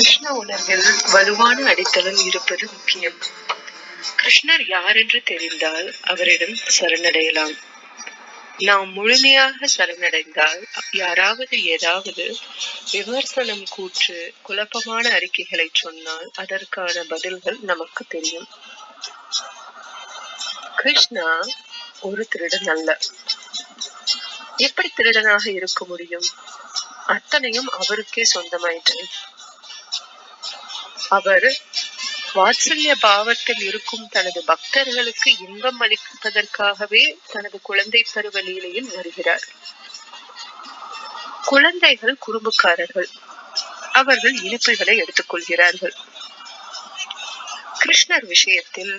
கிருஷ்ண உணர்வில் வலுவான அடித்தளம் இருப்பது முக்கியம். கிருஷ்ணர் யார் என்று தெரிந்தால் அவரிடம் சரணடையலாம். நாம் முழுமையாக சரணடைந்தால் யாராவது ஏதாவது விமர்சனம் கூற்று குழப்பமான அறிக்கைகளை சொன்னால் அதற்கான பதில்கள் நமக்கு தெரியும். கிருஷ்ணா ஒரு திருடன் அல்ல. எப்படி திருடனாக இருக்க முடியும்? அத்தனையும் அவருக்கே சொந்தமாயிற்று. அவர் வாத்சல்ய பாவத்தில் இருக்கும் தனது பக்தர்களுக்கு இன்பம் அளிப்பதற்காகவே தனது குழந்தை பருவ லீலையில் வருகிறார். குழந்தைகள் குறும்புக்காரர்கள் அவர்கள் இனிப்புகளை எடுத்துக்கொள்கிறார்கள். கிருஷ்ணர் விஷயத்தில்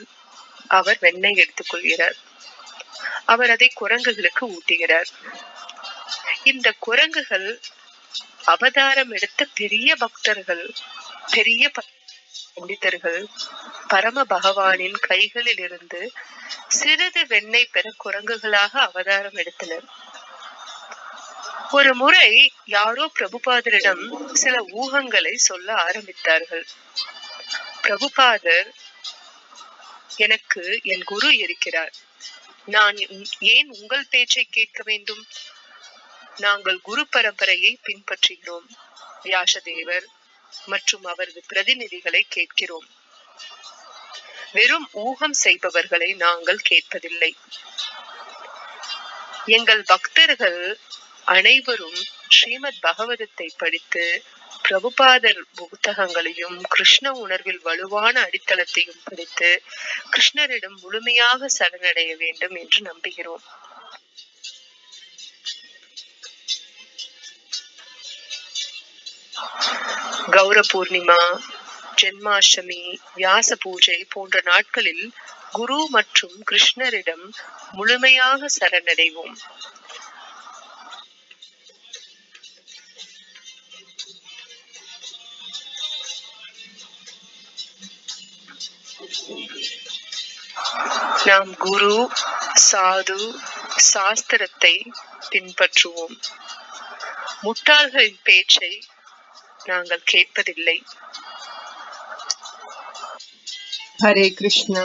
அவர் வெண்ணெய் எடுத்துக்கொள்கிறார். அவர் அதை குரங்குகளுக்கு ஊட்டுகிறார். இந்த குரங்குகள் அவதாரம் எடுத்த பெரிய பக்தர்கள் பெரிய பண்டிதர்கள் பரம பகவானின் கைகளில் இருந்து சிறிது வெண்ணெய் பெற குரங்குகளாக அவதாரம் எடுத்தனர். ஒரு முறை யாரோ பிரபுபாதரிடம் சில ஊகங்களை சொல்ல ஆரம்பித்தார்கள். பிரபுபாதர் எனக்கு என் குரு இருக்கிறார். நான் ஏன் உங்கள் பேச்சை கேட்க வேண்டும்? நாங்கள் குரு பரம்பரையை பின்பற்றுகிறோம். வியாசதேவர் மற்றும் அவரது பிரதிநிதிகளை கேட்கிறோம். வெறும் ஊகம் செய்பவர்களை நாங்கள் கேட்பதில்லை. எங்கள் பக்தர்கள் அனைவரும் ஸ்ரீமத் பகவதத்தை படித்து பிரபுபாதர் புத்தகங்களையும் கிருஷ்ண உணர்வில் வலுவான அடித்தளத்தையும் படித்து கிருஷ்ணரிடம் முழுமையாக சரணடைய வேண்டும் என்று நம்புகிறோம். கௌர பூர்ணிமா ஜென்மாஷ்டமி வியாச பூஜை போன்ற நாட்களில் குரு மற்றும் கிருஷ்ணரிடம் முழுமையாக சரணடைவோம். நாம் குரு சாது சாஸ்திரத்தை பின்பற்றுவோம். முட்டாள்களின் பேச்சை நாங்கள் கேட்பதில்லை. ஹரே கிருஷ்ணா.